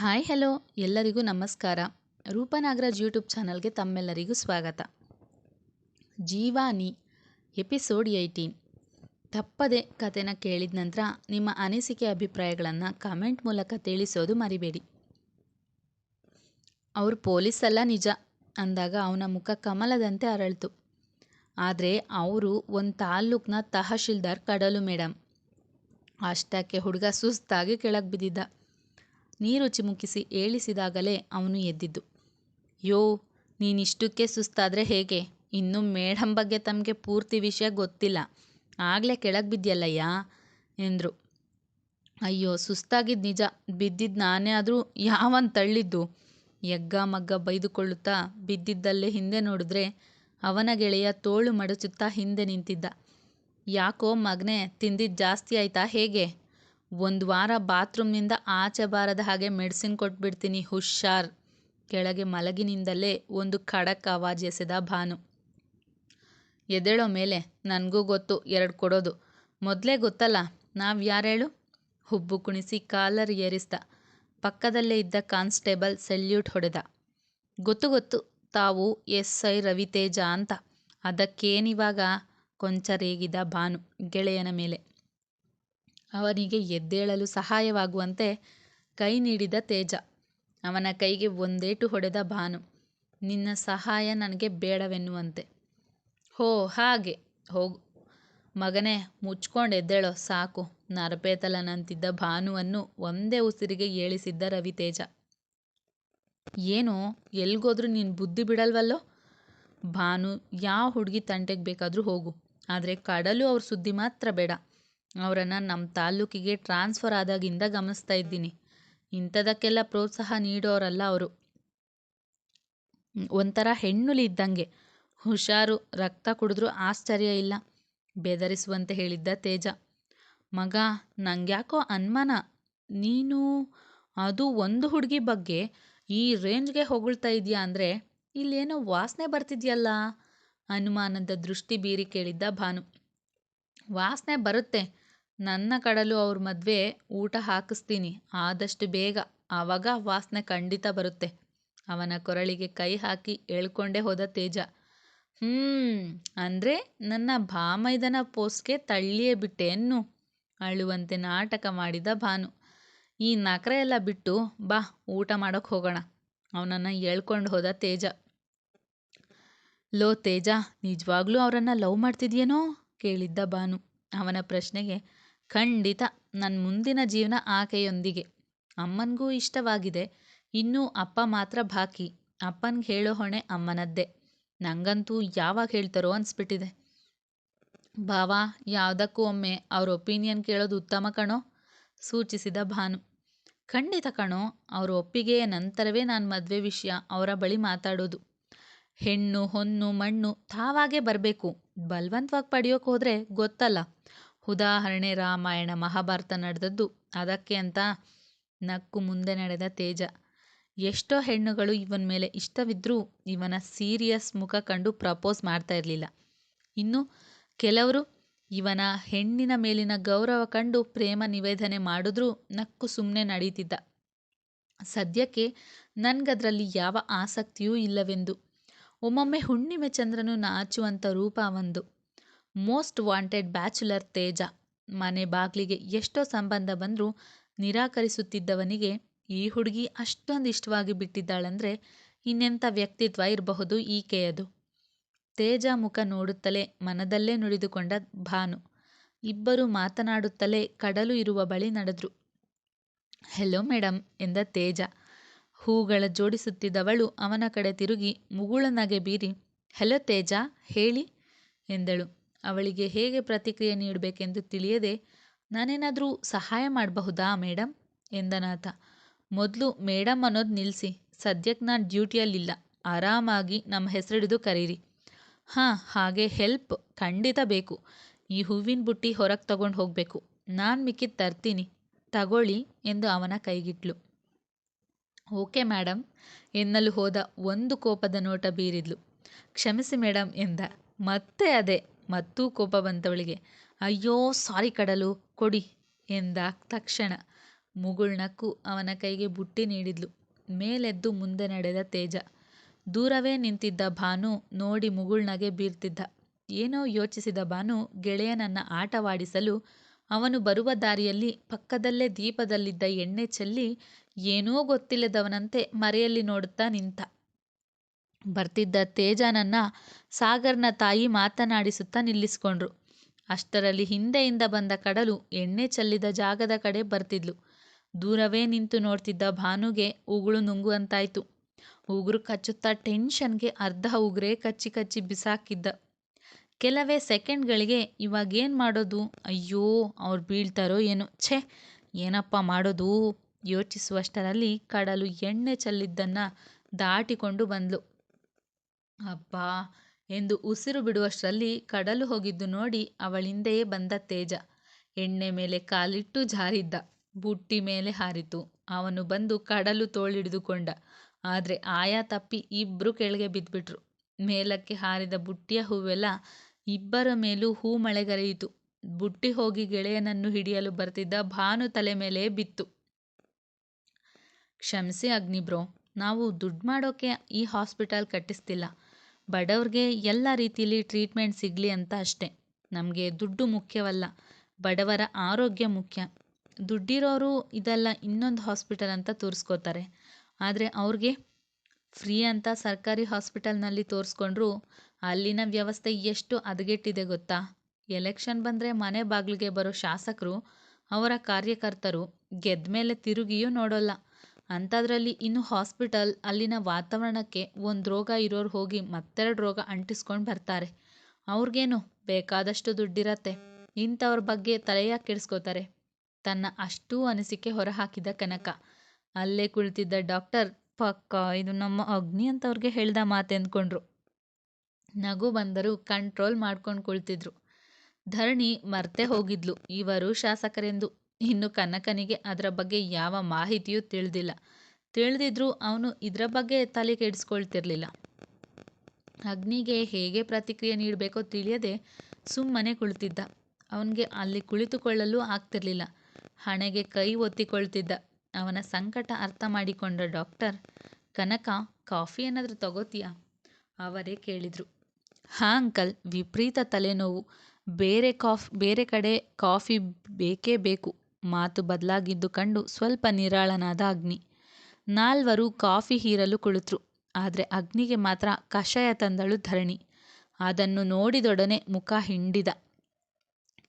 Hi, hello. ಎಲ್ಲರಿಗೂ ನಮಸ್ಕಾರ. ರೂಪನಾಗರಾಜ್ YouTube ಚಾನಲ್ಗೆ ತಮ್ಮೆಲ್ಲರಿಗೂ ಸ್ವಾಗತ. ಜೀವಾನಿ, ಎಪಿಸೋಡ್ ಏಯ್ಟೀನ್. ತಪ್ಪದೆ ಕತೆನ ಕೇಳಿದ ನಂತರ ನಿಮ್ಮ ಅನಿಸಿಕೆ ಅಭಿಪ್ರಾಯಗಳನ್ನು ಕಮೆಂಟ್ ಮೂಲಕ ತಿಳಿಸೋದು ಮರಿಬೇಡಿ. ಅವರು ಪೊಲೀಸ್ ಅಲ್ಲ ನಿಜ, ಅಂದಾಗ ಅವನ ಮುಖ ಕಮಲದಂತೆ ಅರಳಿತು. ಆದರೆ ಅವರು ಒಂದು ತಾಲ್ಲೂಕ್ನ ತಹಶೀಲ್ದಾರ್ ಕಡಲು ಮೇಡಮ್ ಅಷ್ಟಕ್ಕೆ ಹುಡುಗ ಸುಸ್ತಾಗಿ ಕೆಳಗೆ ಬಿದ್ದಿದ್ದ. ನೀರು ಚಿಮುಕಿಸಿ ಏಳಿಸಿದಾಗಲೇ ಅವನು ಎದ್ದಿದ್ದು. ಯೋ, ನೀನಿಷ್ಟಕ್ಕೆ ಸುಸ್ತಾದ್ರೆ ಹೇಗೆ? ಇನ್ನು ಮೇಡಂ ಬಗ್ಗೆ ತಮಗೆ ಪೂರ್ತಿ ವಿಷಯ ಗೊತ್ತಿಲ್ಲ. ಆಗಲೇ ಕೆಳಗೆ ಬಿದ್ಯಲ್ಲಯ್ಯ? ಎಂದರು. ಅಯ್ಯೋ ಸುಸ್ತಾಗಿದ್ದು ನಿಜ. ಬಿದ್ದಿದ್ದು ನಾನೇ ಆದರೂ ಯಾವನ್ ತಳ್ಳಿದ್ದು? ಎಗ್ಗ ಮಗ್ಗ ಬೈದುಕೊಳ್ಳುತ್ತಾ ಬಿದ್ದಿದ್ದಲ್ಲೇ ಹಿಂದೆ ನೋಡಿದ್ರೆ ಅವನ ಗೆಳೆಯ ತೋಳು ಮಡಚುತ್ತಾ ಹಿಂದೆ ನಿಂತಿದ್ದ. ಯಾಕೋ ಮಗನೇ ತಿಂದಿದ್ದು ಜಾಸ್ತಿ ಆಯ್ತಾ ಹೇಗೆ? ಒಂದು ವಾರ ಬಾತ್ರೂಮ್ನಿಂದ ಆಚೆ ಬಾರದ ಹಾಗೆ ಮೆಡಿಸಿನ್ ಕೊಟ್ಬಿಡ್ತೀನಿ, ಹುಷಾರ್. ಕೆಳಗೆ ಮಲಗಿನಿಂದಲೇ ಒಂದು ಖಡಕ್ ಆವಾಜ್ ಎಸೆದ ಭಾನು. ಮೇಲೆ ನನಗೂ ಗೊತ್ತು, ಎರಡು ಕೊಡೋದು. ಮೊದಲೇ ಗೊತ್ತಲ್ಲ, ನಾವು ಯಾರೇಳು? ಹುಬ್ಬು ಕುಣಿಸಿ ಕಾಲರ್ ಏರಿಸ್ದ. ಪಕ್ಕದಲ್ಲೇ ಇದ್ದ ಕಾನ್ಸ್ಟೇಬಲ್ ಸೆಲ್ಯೂಟ್ ಹೊಡೆದ. ಗೊತ್ತು ಗೊತ್ತು, ತಾವು ಎಸ್ ಐ ರವಿತೇಜ ಅಂತ. ಅದಕ್ಕೇನಿವಾಗ ಕೊಂಚ ರೇಗಿದ ಭಾನು ಗೆಳೆಯನ ಮೇಲೆ. ಅವನಿಗೆ ಎದ್ದೇಳಲು ಸಹಾಯವಾಗುವಂತೆ ಕೈ ನೀಡಿದ ತೇಜ. ಅವನ ಕೈಗೆ ಒಂದೇಟು ಹೊಡೆದ ಭಾನು, ನಿನ್ನ ಸಹಾಯ ನನಗೆ ಬೇಡವೆನ್ನುವಂತೆ. ಹೋ, ಹಾಗೆ, ಹೋಗು. ಮಗನೇ, ಮುಚ್ಕೊಂಡು ಎದ್ದೇಳೋ, ಸಾಕು. ನರಪೇತಲನಂತಿದ್ದ ಭಾನುವನ್ನು ಒಂದೇ ಉಸಿರಿಗೆ ಏಳಿಸಿದ್ದ ರವಿತೇಜ ಏನು, ಎಲ್ಗೋದ್ರೂ ನೀನು ಬುದ್ಧಿ ಬಿಡಲ್ವಲ್ಲೋ? ಭಾನು, ಯಾವ ಹುಡುಗಿ ತಂಟೆಗೆ ಬೇಕಾದರೂ ಹೋಗು. ಆದರೆ ಕಡಲು ಅವ್ರ ಸುದ್ದಿ ಮಾತ್ರ ಬೇಡ. ಅವರನ್ನು ನಮ್ಮ ತಾಲ್ಲೂಕಿಗೆ ಟ್ರಾನ್ಸ್ಫರ್ ಆದಾಗಿಂದ ಗಮನಿಸ್ತಾ ಇದ್ದೀನಿ. ಇಂಥದಕ್ಕೆಲ್ಲ ಪ್ರೋತ್ಸಾಹ ನೀಡೋರಲ್ಲ ಅವರು. ಒಂಥರ ಹೆಣ್ಣುಲಿ ಇದ್ದಂಗೆ. ಹುಷಾರು, ರಕ್ತ ಕುಡಿದ್ರೂ ಆಶ್ಚರ್ಯ ಇಲ್ಲ. ಬೆದರಿಸುವಂತೆ ಹೇಳಿದ್ದ ತೇಜ. ಮಗ, ನಂಗ್ಯಾಕೋ ಅನುಮಾನ? ನೀನು ಅದು ಒಂದು ಹುಡುಗಿ ಬಗ್ಗೆ ಈ ರೇಂಜ್ಗೆ ಹೊಗಳ್ತಾ ಇದೆಯಾ ಅಂದರೆ ಇಲ್ಲೇನೋ ವಾಸನೆ ಬರ್ತಿದೆಯಲ್ಲ? ಅನುಮಾನದ ದೃಷ್ಟಿ ಬೀರಿ ಕೇಳಿದ್ದ ಭಾನು. ವಾಸನೆ ಬರುತ್ತೆ. ನನ್ನ ಕಡಲು ಅವ್ರ ಮದುವೆ ಊಟ ಹಾಕಿಸ್ತೀನಿ. ಆದಷ್ಟು ಬೇಗ. ಆವಾಗ ವಾಸನೆ ಖಂಡಿತ ಬರುತ್ತೆ. ಅವನ ಕೊರಳಿಗೆ ಕೈ ಹಾಕಿ ಎಳ್ಕೊಂಡೇ ಹೋದ ತೇಜ. ಹ್ಮ್, ಅಂದರೆ ನನ್ನ ಭಾಮೈದನ ಪೋಸ್ಟ್ಗೆ ತಳ್ಳಿಯೇ ಬಿಟ್ಟೆನ್ನು ಅಳುವಂತೆ ನಾಟಕ ಮಾಡಿದ ಭಾನು. ಈ ನಕರೆ ಎಲ್ಲ ಬಿಟ್ಟು ಬಾ, ಊಟ ಮಾಡೋಕ್ಕೆ ಹೋಗೋಣ. ಅವನನ್ನು ಎಳ್ಕೊಂಡು ಹೋದ ತೇಜ. ಲೋ ತೇಜ, ನಿಜವಾಗ್ಲೂ ಅವರನ್ನು ಲವ್ ಮಾಡ್ತಿದ್ಯೇನೋ? ಕೇಳಿದ್ದ ಭಾನು. ಅವನ ಪ್ರಶ್ನೆಗೆ ಖಂಡಿತ. ನನ್ನ ಮುಂದಿನ ಜೀವನ ಆಕೆಯೊಂದಿಗೆ. ಅಮ್ಮನಿಗೂ ಇಷ್ಟವಾಗಿದೆ. ಇನ್ನೂ ಅಪ್ಪ ಮಾತ್ರ ಬಾಕಿ. ಅಪ್ಪನಿಗೆ ಹೇಳೋ ಹೊಣೆ ಅಮ್ಮನದ್ದೇ. ನಂಗಂತೂ ಯಾವಾಗ ಹೇಳ್ತಾರೋ ಅನಿಸ್ಬಿಟ್ಟಿದೆ. ಭಾವ, ಯಾವುದಕ್ಕೂ ಒಮ್ಮೆ ಅವ್ರ ಒಪಿನಿಯನ್ ಕೇಳೋದು ಉತ್ತಮ ಕಣೋ? ಸೂಚಿಸಿದ ಭಾನು. ಖಂಡಿತ ಕಣೋ. ಅವ್ರ ಒಪ್ಪಿಗೆಯ ನಂತರವೇ ನಾನು ಮದುವೆ ವಿಷಯ ಅವರ ಬಳಿ ಮಾತಾಡೋದು. ಹೆಣ್ಣು, ಹೊನ್ನು, ಮಣ್ಣು ತಾವಾಗೇ ಬರಬೇಕು. ಬಲವಂತವಾಗಿ ಪಡೆಯೋಕೆ ಹೋದರೆ ಗೊತ್ತಲ್ಲ. ಉದಾಹರಣೆ ರಾಮಾಯಣ ಮಹಾಭಾರತ ನಡೆದದ್ದು. ಅದಕ್ಕೆ ಅಂತ ನಕ್ಕು ಮುಂದೆ ನಡೆದ ತೇಜ. ಎಷ್ಟೋ ಹೆಣ್ಣುಗಳು ಇವನ ಮೇಲೆ ಇಷ್ಟವಿದ್ದರೂ ಇವನ ಸೀರಿಯಸ್ ಮುಖ ಕಂಡು ಪ್ರಪೋಸ್ ಮಾಡ್ತಾ ಇರಲಿಲ್ಲ. ಇನ್ನು ಕೆಲವರು ಇವನ ಹೆಣ್ಣಿನ ಮೇಲಿನ ಗೌರವ ಕಂಡು ಪ್ರೇಮ ನಿವೇದನೆ ಮಾಡಿದ್ರೂ ನಕ್ಕು ಸುಮ್ಮನೆ ನಡೀತಿದ್ದ. ಸದ್ಯಕ್ಕೆ ನನಗದರಲ್ಲಿ ಯಾವ ಆಸಕ್ತಿಯೂ ಇಲ್ಲವೆಂದು. ಒಮ್ಮೊಮ್ಮೆ ಹುಣ್ಣಿಮೆ ಚಂದ್ರನು ನಾಚುವಂಥ ರೂಪ ಅವಂದು ಮೋಸ್ಟ್ ವಾಂಟೆಡ್ ಬ್ಯಾಚುಲರ್ ತೇಜ. ಮನೆ ಬಾಗಿಲಿಗೆ ಎಷ್ಟೋ ಸಂಬಂಧ ಬಂದರೂ ನಿರಾಕರಿಸುತ್ತಿದ್ದವನಿಗೆ ಈ ಹುಡುಗಿ ಅಷ್ಟೊಂದು ಇಷ್ಟವಾಗಿ ಬಿಟ್ಟಿದ್ದಾಳಂದ್ರೆ ಇನ್ನೆಂಥ ವ್ಯಕ್ತಿತ್ವ ಇರಬಹುದು ಈಕೆಯದು ತೇಜ ಮುಖ ನೋಡುತ್ತಲೇ ಮನದಲ್ಲೇ ನುಡಿದುಕೊಂಡ ಭಾನು. ಇಬ್ಬರು ಮಾತನಾಡುತ್ತಲೇ ಕಡಲು ಇರುವ ಬಳಿ ನಡೆದ್ರು. ಹೆಲೋ ಮೇಡಮ್ ಎಂದ ತೇಜ. ಹೂಗಳ ಜೋಡಿಸುತ್ತಿದ್ದವಳು ಅವನ ಕಡೆ ತಿರುಗಿ ಮುಗುಳನಗೆ ಬೀರಿ, ಹೆಲೋ ತೇಜ, ಹೇಳಿ, ಎಂದಳು. ಅವಳಿಗೆ ಹೇಗೆ ಪ್ರತಿಕ್ರಿಯೆ ನೀಡಬೇಕೆಂದು ತಿಳಿಯದೆ, ನಾನೇನಾದರೂ ಸಹಾಯ ಮಾಡಬಹುದಾ ಮೇಡಮ್ ಎಂದನಾತ. ಮೊದಲು ಮೇಡಮ್ ಅನ್ನೋದು ನಿಲ್ಲಿಸಿ ಸದ್ಯಕ್ಕೆ ನಾನು ಡ್ಯೂಟಿಯಲ್ಲಿಲ್ಲ. ಆರಾಮಾಗಿ ನಮ್ಮ ಹೆಸರಿಡಿದು ಕರೀರಿ. ಹಾಂ, ಹಾಗೆ ಹೆಲ್ಪ್ ಖಂಡಿತ ಬೇಕು. ಈ ಹೂವಿನ ಬುಟ್ಟಿ ಹೊರಗೆ ತಗೊಂಡು ಹೋಗಬೇಕು. ನಾನು ಮಿಕ್ಕಿದ್ದು ತರ್ತೀನಿ. ತಗೊಳ್ಳಿ, ಎಂದು ಅವನ ಕೈಗಿಟ್ಲು. ಓಕೆ ಮೇಡಮ್ ಎನ್ನಲು ಹೋದ ಒಂದು ಕೋಪದ ನೋಟ ಬೀರಿದ್ಲು. ಕ್ಷಮಿಸಿ ಮೇಡಮ್ ಎಂದ. ಮತ್ತೆ ಅದೇ. ಮತ್ತೂ ಕೋಪ ಬಂತವಳಿಗೆ ಅಯ್ಯೋ, ಸಾರಿ ಕಡಲು, ಕೊಡಿ ಎಂದ ತಕ್ಷಣ ಮುಗುಳ್ನಕ್ಕು ಅವನ ಕೈಗೆ ಬುಟ್ಟಿ ನೀಡಿದ್ಲು. ಮೇಲೆದ್ದು ಮುಂದೆ ನಡೆದ ತೇಜ. ದೂರವೇ ನಿಂತಿದ್ದ ಭಾನು ನೋಡಿ ಮುಗುಳ್ನಗೆ ಬೀರ್ತಿದ್ದ. ಏನೋ ಯೋಚಿಸಿದ ಭಾನು ಗೆಳೆಯನನ್ನ ಆಟವಾಡಿಸಲು ಅವನು ಬರುವ ದಾರಿಯಲ್ಲಿ ಪಕ್ಕದಲ್ಲೇ ದೀಪದಲ್ಲಿದ್ದ ಎಣ್ಣೆ ಚೆಲ್ಲಿ ಏನೋ ಗೊತ್ತಿಲ್ಲದವನಂತೆ ಮರೆಯಲ್ಲಿ ನೋಡುತ್ತಾ ನಿಂತ. ಬರ್ತಿದ್ದ ತೇಜಾನನ್ನ ಸಾಗರ್ನ ತಾಯಿ ಮಾತನಾಡಿಸುತ್ತಾ ನಿಲ್ಲಿಸ್ಕೊಂಡ್ರು. ಅಷ್ಟರಲ್ಲಿ ಹಿಂದೆಯಿಂದ ಬಂದ ಕಡಲು ಎಣ್ಣೆ ಚೆಲ್ಲಿದ ಜಾಗದ ಕಡೆ ಬರ್ತಿದ್ಲು. ದೂರವೇ ನಿಂತು ನೋಡ್ತಿದ್ದ ಭಾನುಗೆ ಉಗುಳು ನುಂಗುವಂತಾಯ್ತು. ಉಗುರು ಕಚ್ಚುತ್ತಾ ಟೆನ್ಷನ್ಗೆ ಅರ್ಧ ಉಗುರೇ ಕಚ್ಚಿ ಕಚ್ಚಿ ಬಿಸಾಕಿದ್ದ. ಕೆಲವೇ ಸೆಕೆಂಡ್ಗಳಿಗೆ ಇವಾಗೇನು ಮಾಡೋದು ಅಯ್ಯೋ, ಅವ್ರು ಬೀಳ್ತಾರೋ ಏನೋ ಛೇ, ಏನಪ್ಪ ಮಾಡೋದು ಯೋಚಿಸುವಷ್ಟರಲ್ಲಿ ಕಡಲು ಎಣ್ಣೆ ಚೆಲ್ಲಿದ್ದನ್ನು ದಾಟಿಕೊಂಡು ಬಂದ್ಲು. ಅಬ್ಬಾ, ಎಂದು ಉಸಿರು ಬಿಡುವಷ್ಟರಲ್ಲಿ ಕಡಲು ಹೋಗಿದ್ದು ನೋಡಿ ಅವಳಿಂದೆಯೇ ಬಂದ ತೇಜ ಎಣ್ಣೆ ಮೇಲೆ ಕಾಲಿಟ್ಟು ಜಾರಿದ್ದ. ಬುಟ್ಟಿ ಮೇಲೆ ಹಾರಿತು. ಅವನು ಬಂದು ಕಡಲು ತೋಳಿಡಿದುಕೊಂಡ. ಆದರೆ ಆಯ ತಪ್ಪಿ ಇಬ್ಬರು ಕೆಳಗೆ ಬಿದ್ಬಿಟ್ರು. ಮೇಲಕ್ಕೆ ಹಾರಿದ ಬುಟ್ಟಿಯ ಹೂವೆಲ್ಲ ಇಬ್ಬರ ಮೇಲೂ ಹೂ ಮಳೆಗರೆಯಿತು ಬುಟ್ಟಿ ಹೋಗಿ ಗೆಳೆಯನನ್ನು ಹಿಡಿಯಲು ಬರ್ತಿದ್ದ ಭಾನು ತಲೆ ಮೇಲೆ ಬಿತ್ತು. ಕ್ಷಮ್ಸಿ ಅಗ್ನಿ ಬ್ರೋ, ನಾವು ದುಡ್ಡು ಮಾಡೋಕೆ ಈ ಹಾಸ್ಪಿಟಲ್ ಕಟ್ಟಿಸ್ತಿಲ್ಲ. ಬಡವ್ರ್ಗೆ ಎಲ್ಲ ರೀತಿಲಿ ಟ್ರೀಟ್ಮೆಂಟ್ ಸಿಗಲಿ ಅಂತ ಅಷ್ಟೇ. ನಮಗೆ ದುಡ್ಡು ಮುಖ್ಯವಲ್ಲ, ಬಡವರ ಆರೋಗ್ಯ ಮುಖ್ಯ. ದುಡ್ಡಿರೋರು ಇದೆಲ್ಲ ಇನ್ನೊಂದು ಹಾಸ್ಪಿಟಲ್ ಅಂತ ತೋರಿಸ್ಕೋತಾರೆ ಆದರೆ ಅವ್ರಿಗೆ ಫ್ರೀ ಅಂತ ಸರ್ಕಾರಿ ಹಾಸ್ಪಿಟಲ್ನಲ್ಲಿ ತೋರಿಸ್ಕೊಂಡ್ರೂ ತೋರ್ಸ್ಕೊಂಡ್ರು ಅಲ್ಲಿನ ವ್ಯವಸ್ಥೆ ಎಷ್ಟು ಹದಗೆಟ್ಟಿದೆ ಗೊತ್ತಾ? ಎಲೆಕ್ಷನ್ ಬಂದರೆ ಮನೆ ಬಾಗಿಲಿಗೆ ಬರೋ ಶಾಸಕರು, ಅವರ ಕಾರ್ಯಕರ್ತರು ಗೆದ್ದ ಮೇಲೆ ತಿರುಗಿಯೂ ನೋಡೋಲ್ಲ. ಅಂಥಾದ್ರಲ್ಲಿ ಇನ್ನು ಹಾಸ್ಪಿಟಲ್ ಅಲ್ಲಿನ ವಾತಾವರಣಕ್ಕೆ ಒಂದು ರೋಗ ಇರೋರು ಹೋಗಿ ಮತ್ತೆರಡು ರೋಗ ಅಂಟಿಸ್ಕೊಂಡು ಬರ್ತಾರೆ. ಅವ್ರಿಗೇನು ಬೇಕಾದಷ್ಟು ದುಡ್ಡಿರತ್ತೆ. ಇಂಥವ್ರ ಬಗ್ಗೆ ತಲೆಯಾಕ್ ಕೆಡಿಸ್ಕೋತಾರೆ ತನ್ನ ಅಷ್ಟೂ ಅನಿಸಿಕೆ ಹೊರಹಾಕಿದ ಕನಕ. ಅಲ್ಲೇ ಕುಳಿತಿದ್ದ ಡಾಕ್ಟರ್, ಪಕ್ಕ ಇದು ನಮ್ಮ ಅಗ್ನಿ ಅಂತವ್ರಿಗೆ ಹೇಳ್ದ ಮಾತೆಂದ್ಕೊಂಡ್ರು. ನಗು ಬಂದರೂ ಕಂಟ್ರೋಲ್ ಮಾಡ್ಕೊಂಡು ಕುಳಿತಿದ್ರು. ಧರಣಿ ಮರ್ತೇ ಹೋಗಿದ್ಲು ಇವರು ಶಾಸಕರೆಂದು. ಇನ್ನು ಕನಕನಿಗೆ ಅದರ ಬಗ್ಗೆ ಯಾವ ಮಾಹಿತಿಯೂ ತಿಳಿದಿಲ್ಲ ತಿಳಿದಿದ್ರೂ ಅವನು ಇದರ ಬಗ್ಗೆ ತಲೆ ಕೆಡಿಸ್ಕೊಳ್ತಿರ್ಲಿಲ್ಲ. ಅಗ್ನಿಗೆ ಹೇಗೆ ಪ್ರತಿಕ್ರಿಯೆ ನೀಡಬೇಕೋ ತಿಳಿಯದೆ ಸುಮ್ಮನೆ ಕುಳಿತಿದ್ದ. ಅವನಿಗೆ ಅಲ್ಲಿ ಕುಳಿತುಕೊಳ್ಳಲು ಆಗ್ತಿರ್ಲಿಲ್ಲ. ಹಣೆಗೆ ಕೈ ಒತ್ತಿಕೊಳ್ತಿದ್ದ. ಅವನ ಸಂಕಟ ಅರ್ಥ ಮಾಡಿಕೊಂಡ ಡಾಕ್ಟರ್, ಕನಕ, ಕಾಫಿ ಏನಾದರೂ ತಗೋತೀಯಾ? ಅವರೇ ಕೇಳಿದರು ಹಾಂ, ಅಂಕಲ್, ವಿಪರೀತ ತಲೆನೋವು ಬೇರೆ ಕಾಫ್, ಬೇರೆ ಕಡೆ ಕಾಫಿ ಬೇಕೇ ಬೇಕು ಮಾತು ಬದಲಾಗಿದ್ದು ಕಂಡು ಸ್ವಲ್ಪ ನಿರಾಳನಾದ ಅಗ್ನಿ. ನಾಲ್ವರು ಕಾಫಿ ಹೀರಲು ಕುಳಿತ್ರು. ಆದರೆ ಅಗ್ನಿಗೆ ಮಾತ್ರ ಕಷಾಯ ತಂದಳು ಧರಣಿ. ಅದನ್ನು ನೋಡಿದೊಡನೆ ಮುಖ ಹಿಂಡಿದ.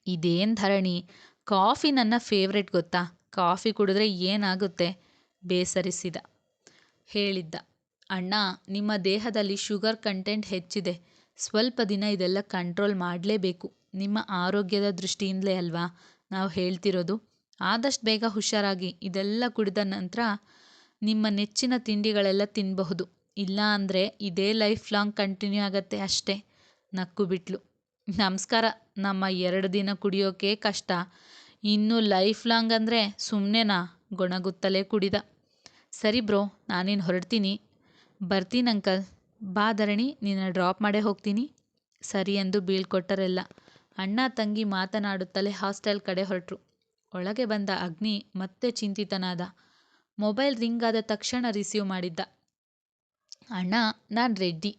ಇದೇನ್ ಧರಣಿ ಕಾಫಿ ನನ್ನ ಫೇವ್ರೆಟ್ ಗೊತ್ತಾ ಕಾಫಿ ಕುಡಿದ್ರೆ ಏನಾಗುತ್ತೆ ಬೇಸರಿಸಿದ ಹೇಳಿದ್ದ. ಅಣ್ಣ, ನಿಮ್ಮ ದೇಹದಲ್ಲಿ ಶುಗರ್ ಕಂಟೆಂಟ್ ಹೆಚ್ಚಿದೆ. ಸ್ವಲ್ಪ ದಿನ ಇದೆಲ್ಲ ಕಂಟ್ರೋಲ್ ಮಾಡಲೇಬೇಕು ನಿಮ್ಮ ಆರೋಗ್ಯದ ದೃಷ್ಟಿಯಿಂದಲೇ ಅಲ್ವಾ ನಾವು ಹೇಳ್ತಿರೋದು. ಆದಷ್ಟ್ ಬೇಗ ಹುಷಾರಾಗಿ ಇದೆಲ್ಲ ಕುಡಿದ ನಂತರ ನಿಮ್ಮ ನೆಚ್ಚಿನ ತಿಂಡಿಗಳೆಲ್ಲ ತಿನ್ನಬಹುದು ಇಲ್ಲ ಅಂದರೆ ಇದೇ ಲೈಫ್ ಲಾಂಗ್ ಕಂಟಿನ್ಯೂ ಆಗತ್ತೆ ಅಷ್ಟೇ, ನಕ್ಕು ಬಿಟ್ಲು. ನಮಸ್ಕಾರ, ನಮ್ಮ ಎರಡು ದಿನ ಕುಡಿಯೋಕೆ ಕಷ್ಟ. ಇನ್ನು ಲೈಫ್ ಲಾಂಗ್ ಅಂದರೆ ಸುಮ್ಮನೆನಾ ಗೊಣಗುತ್ತಲೇ ಕುಡಿದ. ಸರಿ ಬ್ರೋ, ನಾನೇನು ಹೊರಡ್ತೀನಿ. ಬರ್ತೀನಂಕಲ್ ಬಾ ಧರಣಿ, ನಿನ್ನ ಡ್ರಾಪ್ ಮಾಡೇ ಹೋಗ್ತೀನಿ. ಸರಿ ಎಂದು ಬೀಳ್ಕೊಟ್ಟರೆಲ್ಲ. ಅಣ್ಣ, ತಂಗಿ ಮಾತನಾಡುತ್ತಲೇ ಹಾಸ್ಟೆಲ್ ಕಡೆ ಹೊರಟ್ರು. ಒಳಗೆ ಬಂದ ಅಗ್ನಿ ಮತ್ತೆ ಚಿಂತಿತನಾದ. ಮೊಬೈಲ್ ರಿಂಗ್ ಆದ ತಕ್ಷಣ ರಿಸೀವ್ ಮಾಡಿದ್ದ. ಅಣ್ಣ, ನಾನ್ ರೆಡ್ಡಿ.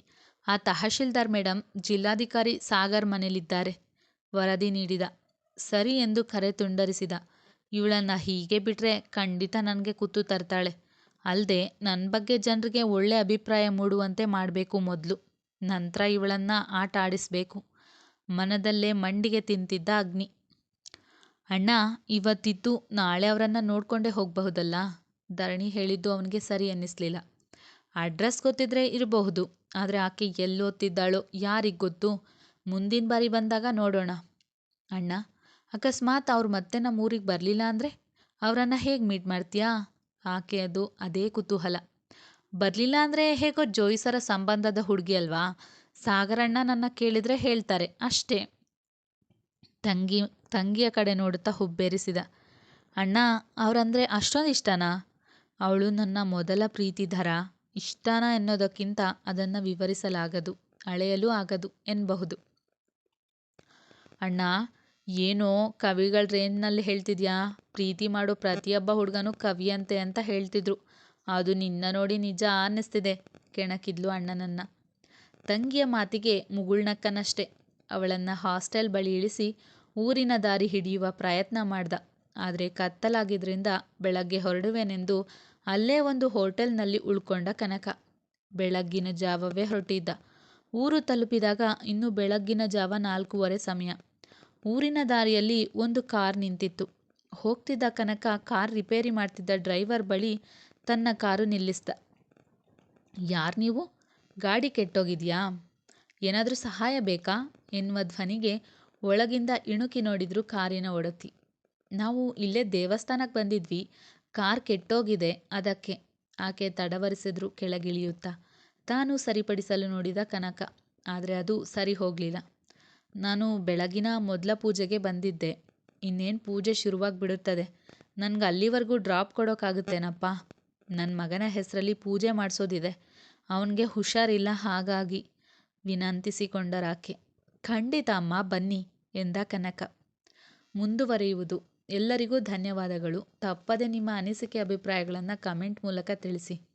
ಆ ತಹಶೀಲ್ದಾರ್ ಮೇಡಂ ಜಿಲ್ಲಾಧಿಕಾರಿ ಸಾಗರ್ ಮನೆಲಿದ್ದಾರೆ. ವರದಿ ನೀಡಿದ. ಸರಿ ಎಂದು ಕರೆ ತುಂಡರಿಸಿದ. ಇವ್ಳನ್ನ ಹೀಗೆ ಬಿಟ್ರೆ ಖಂಡಿತ ನನಗೆ ಕುತ್ತು ತರ್ತಾಳೆ. ಅಲ್ದೇ ನನ್ನ ಬಗ್ಗೆ ಜನ್ರಿಗೆ ಒಳ್ಳೆ ಅಭಿಪ್ರಾಯ ಮೂಡುವಂತೆ ಮಾಡಬೇಕು ಮೊದಲು ನಂತರ ಇವಳನ್ನ ಆಟ ಆಡಿಸ್ಬೇಕು. ಮನದಲ್ಲೇ ಮಂಡಿಗೆ ತಿಂತಿದ್ದ ಅಗ್ನಿ. ಅಣ್ಣಾ, ಇವತ್ತಿದ್ದು ನಾಳೆ ಅವ್ರನ್ನ ನೋಡ್ಕೊಂಡೇ ಹೋಗಬಹುದಲ್ಲ ಧರಣಿ ಹೇಳಿದ್ದು ಅವನಿಗೆ ಸರಿ ಅನ್ನಿಸ್ಲಿಲ್ಲ. ಅಡ್ರೆಸ್ ಗೊತ್ತಿದ್ರೆ ಇರಬಹುದು, ಆದ್ರೆ ಆಕೆ ಎಲ್ಲೋತ್ತಿದ್ದಾಳೋ ಯಾರಿಗ್ ಗೊತ್ತು. ಮುಂದಿನ ಬಾರಿ ಬಂದಾಗ ನೋಡೋಣ. ಅಣ್ಣ, ಅಕಸ್ಮಾತ್ ಅವ್ರು ಮತ್ತೆ ನಮ್ಮ ಊರಿಗೆ ಬರಲಿಲ್ಲ ಅಂದ್ರೆ? ಅವರನ್ನು ಹೇಗೆ ಮೀಟ್ ಮಾಡ್ತೀಯಾ? ಆಕೆ ಅದು ಅದೇ ಕುತೂಹಲ. ಬರಲಿಲ್ಲ ಅಂದ್ರೆ ಹೇಗೋ ಜೋಯಿಸರ ಸಂಬಂಧದ ಹುಡುಗಿ ಅಲ್ವಾ ಸಾಗರಣ್ಣ ನನ್ನ ಕೇಳಿದ್ರೆ ಹೇಳ್ತಾರೆ, ಅಷ್ಟೇ. ತಂಗಿಯ ಕಡೆ ನೋಡುತ್ತಾ ಹುಬ್ಬೇರಿಸಿದ. ಅಣ್ಣ, ಅವ್ರಂದ್ರೆ ಅಷ್ಟೊಂದು ಇಷ್ಟನಾ? ಅವಳು ನನ್ನ ಮೊದಲ ಪ್ರೀತಿ ಧರ. ಇಷ್ಟನಾ ಎನ್ನೋದಕ್ಕಿಂತ ಅದನ್ನು ವಿವರಿಸಲಾಗದು. ಅಳೆಯಲೂ ಆಗದು ಎನ್ನಬಹುದು ಅಣ್ಣ, ಏನೋ ಕವಿಗಳ ರೇಂಜ್ನಲ್ಲಿ ಹೇಳ್ತಿದ್ಯಾ ಪ್ರೀತಿ ಮಾಡೋ ಪ್ರತಿಯೊಬ್ಬ ಹುಡುಗನೂ ಕವಿಯಂತೆ ಅಂತ ಹೇಳ್ತಿದ್ರು ಅದು ನಿನ್ನ ನೋಡಿ ನಿಜ ಅನ್ನಿಸ್ತಿದೆ, ಕೆಣಕಿದ್ಲು ಅಣ್ಣನನ್ನ ತಂಗಿಯ ಮಾತಿಗೆ ಮುಗುಳ್ನಕ್ಕನಷ್ಟೆ ಅವಳನ್ನು ಹಾಸ್ಟೆಲ್ ಬಳಿ ಇಳಿಸಿ ಊರಿನ ದಾರಿ ಹಿಡಿಯುವ ಪ್ರಯತ್ನ ಮಾಡ್ದ. ಆದರೆ ಕತ್ತಲಾಗಿದ್ರಿಂದ ಬೆಳಗ್ಗೆ ಹೊರಡುವೆನೆಂದು ಅಲ್ಲೇ ಒಂದು ಹೋಟೆಲ್ನಲ್ಲಿ ಉಳ್ಕೊಂಡ ಕನಕ. ಬೆಳಗ್ಗಿನ ಜಾವವೇ ಹೊರಟಿದ್ದ. ಊರು ತಲುಪಿದಾಗ ಇನ್ನು ಬೆಳಗ್ಗಿನ ಜಾವ ನಾಲ್ಕೂವರೆ ಸಮಯ. ಊರಿನ ದಾರಿಯಲ್ಲಿ ಒಂದು ಕಾರ್ ನಿಂತಿತ್ತು. ಹೋಗ್ತಿದ್ದ ಕನಕ ಕಾರ್ ರಿಪೇರಿ ಮಾಡ್ತಿದ್ದ ಡ್ರೈವರ್ ಬಳಿ ತನ್ನ ಕಾರು ನಿಲ್ಲಿಸ್ದ. ಯಾರು ನೀವು? ಗಾಡಿ ಕೆಟ್ಟೋಗಿದೆಯಾ? ಏನಾದರೂ ಸಹಾಯ ಬೇಕಾ? ಎನ್ನುವ ಧ್ವನಿಗೆ ಒಳಗಿಂದ ಇಣುಕಿ ನೋಡಿದ್ರು ಕಾರಿನ ಒಡತಿ. ನಾವು ಇಲ್ಲೇ ದೇವಸ್ಥಾನಕ್ಕೆ ಬಂದಿದ್ವಿ. ಕಾರ್ ಕೆಟ್ಟೋಗಿದೆ, ಅದಕ್ಕೆ ಆಕೆ ತಡವರಿಸಿದ್ರು ಕೆಳಗಿಳಿಯುತ್ತಾ. ತಾನು ಸರಿಪಡಿಸಲು ನೋಡಿದ ಕನಕ, ಆದರೆ ಅದು ಸರಿ ಹೋಗಲಿಲ್ಲ. ನಾನು ಬೆಳಗಿನ ಮೊದಲ ಪೂಜೆಗೆ ಬಂದಿದ್ದೆ. ಇನ್ನೇನು ಪೂಜೆ ಶುರುವಾಗಿಬಿಡುತ್ತದೆ. ನನಗೆ ಅಲ್ಲಿವರೆಗೂ ಡ್ರಾಪ್ ಕೊಡೋಕ್ಕಾಗುತ್ತೇನಪ್ಪ ನನ್ನ ಮಗನ ಹೆಸರಲ್ಲಿ ಪೂಜೆ ಮಾಡಿಸೋದಿದೆ. ಅವನಿಗೆ ಹುಷಾರಿಲ್ಲ, ಹಾಗಾಗಿ ವಿನಂತಿಸಿಕೊಂಡರಾಕೆ ಖಂಡಿತ ಅಮ್ಮ, ಬನ್ನಿ ಎಂದ ಕನಕ. ಮುಂದುವರಿಯುವುದು. ಎಲ್ಲರಿಗೂ ಧನ್ಯವಾದಗಳು. ತಪ್ಪದೆ ನಿಮ್ಮ ಅನಿಸಿಕೆ ಅಭಿಪ್ರಾಯಗಳನ್ನು ಕಮೆಂಟ್ ಮೂಲಕ ತಿಳಿಸಿ.